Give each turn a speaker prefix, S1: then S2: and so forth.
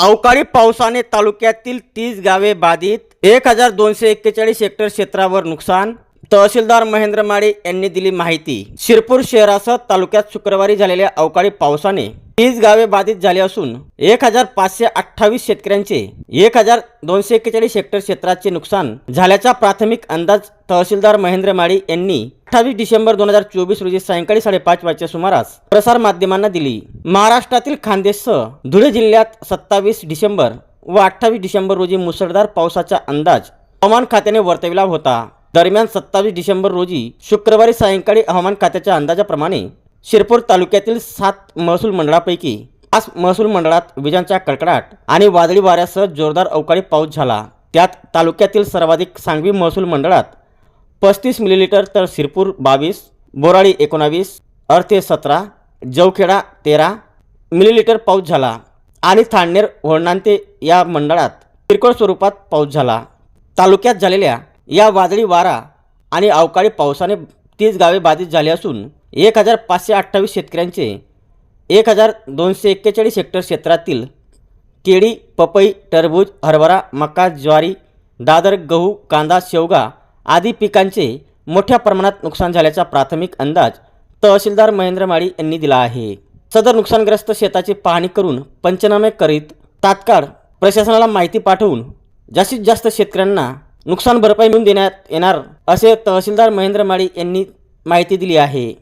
S1: अवकाळी पावसाने तालुक्यातील तीस गावे बाधित एक हजार दोनशे एक्केचाळीस हेक्टर क्षेत्रावर नुकसान. तहसीलदार महेंद्र माडे यांनी दिली माहिती. शिरपूर शहरासह तालुक्यात शुक्रवारी झालेल्या अवकाळी पावसाने तीस गावे बाधित झाली असून एक हजार पाचशे अठ्ठावीस शेतकऱ्यांचे एक हजार दोनशे एक्केचाळीस हेक्टर क्षेत्राचे नुकसान झाल्याचा प्राथमिक अंदाज तहसीलदार महेंद्र माळी यांनी अठ्ठावीस डिसेंबर दोन हजार चोवीस रोजी सायंकाळी साडेपाच वाजच्या सुमारास प्रसार माध्यमांना दिली. महाराष्ट्रातील खानदेशसह धुळे जिल्ह्यात सत्तावीस डिसेंबर व अठ्ठावीस डिसेंबर रोजी मुसळधार पावसाचा अंदाज हवामान खात्याने वर्तविला होता. दरम्यान सत्तावीस डिसेंबर रोजी शुक्रवारी सायंकाळी हवामान खात्याच्या अंदाजाप्रमाणे शिरपूर तालुक्यातील सात महसूल मंडळापैकी पाच महसूल मंडळात विजांचा कडकडाट आणि वादळी वाऱ्यासह जोरदार अवकाळी पाऊस झाला. त्यात तालुक्यातील सर्वाधिक सांगवी महसूल मंडळात पस्तीस मिलीलिटर तर शिरपूर बावीस बोराळी एकोणावीस अर्थे सतरा जवखेडा तेरा मिलीलीटर पाऊस झाला आणि थांडनेर होळणांते या मंडळात किरकोळ स्वरूपात पाऊस झाला. तालुक्यात झालेल्या या वादळी वारा आणि अवकाळी पावसाने तीस गावे बाधित झाली असून एक हजार पाचशे अठ्ठावीस शेतकऱ्यांचे एक हजार दोनशे एक्केचाळीस हेक्टर क्षेत्रातील केळी पपई टरबूज हरभरा मका ज्वारी दादर गहू कांदा शेवगा आदी पिकांचे मोठ्या प्रमाणात नुकसान झाल्याचा प्राथमिक अंदाज तहसीलदार महेंद्र माळी यांनी दिला आहे. सदर नुकसानग्रस्त शेताची पाहणी करून पंचनामे करीत तात्काळ प्रशासनाला माहिती पाठवून जास्तीत जास्त शेतकऱ्यांना नुकसान भरपाई मिळून देण्यात येणार असे तहसीलदार महेंद्र माळी यांनी माहिती दिली आहे.